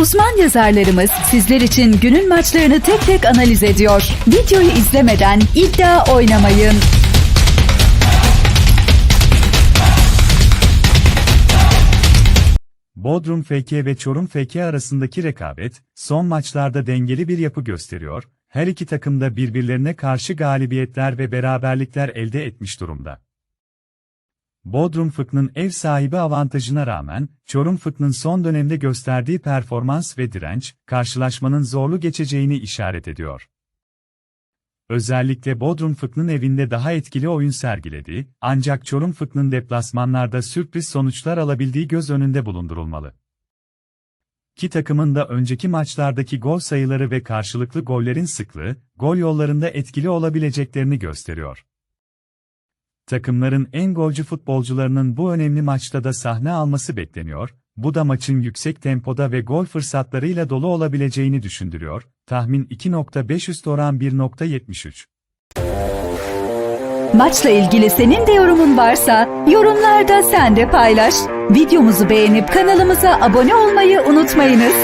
Uzman yazarlarımız sizler için günün maçlarını tek tek analiz ediyor. Videoyu izlemeden iddia oynamayın. Bodrum FK ve Çorum FK arasındaki rekabet, son maçlarda dengeli bir yapı gösteriyor, her iki takım da birbirlerine karşı galibiyetler ve beraberlikler elde etmiş durumda. Bodrum Fık'nın ev sahibi avantajına rağmen, Çorum Fık'nın son dönemde gösterdiği performans ve direnç, karşılaşmanın zorlu geçeceğini işaret ediyor. Özellikle Bodrum Fık'nın evinde daha etkili oyun sergiledi, ancak Çorum Fık'nın deplasmanlarda sürpriz sonuçlar alabildiği göz önünde bulundurulmalı. İki takımın da önceki maçlardaki gol sayıları ve karşılıklı gollerin sıklığı, gol yollarında etkili olabileceklerini gösteriyor. Takımların en golcü futbolcularının bu önemli maçta da sahne alması bekleniyor, bu da maçın yüksek tempoda ve gol fırsatlarıyla dolu olabileceğini düşündürüyor, tahmin 2.5 üst oran 1.70. Maçla ilgili senin de yorumun varsa yorumlarda sen de paylaş. Videomuzu beğenip kanalımıza abone olmayı unutmayınız.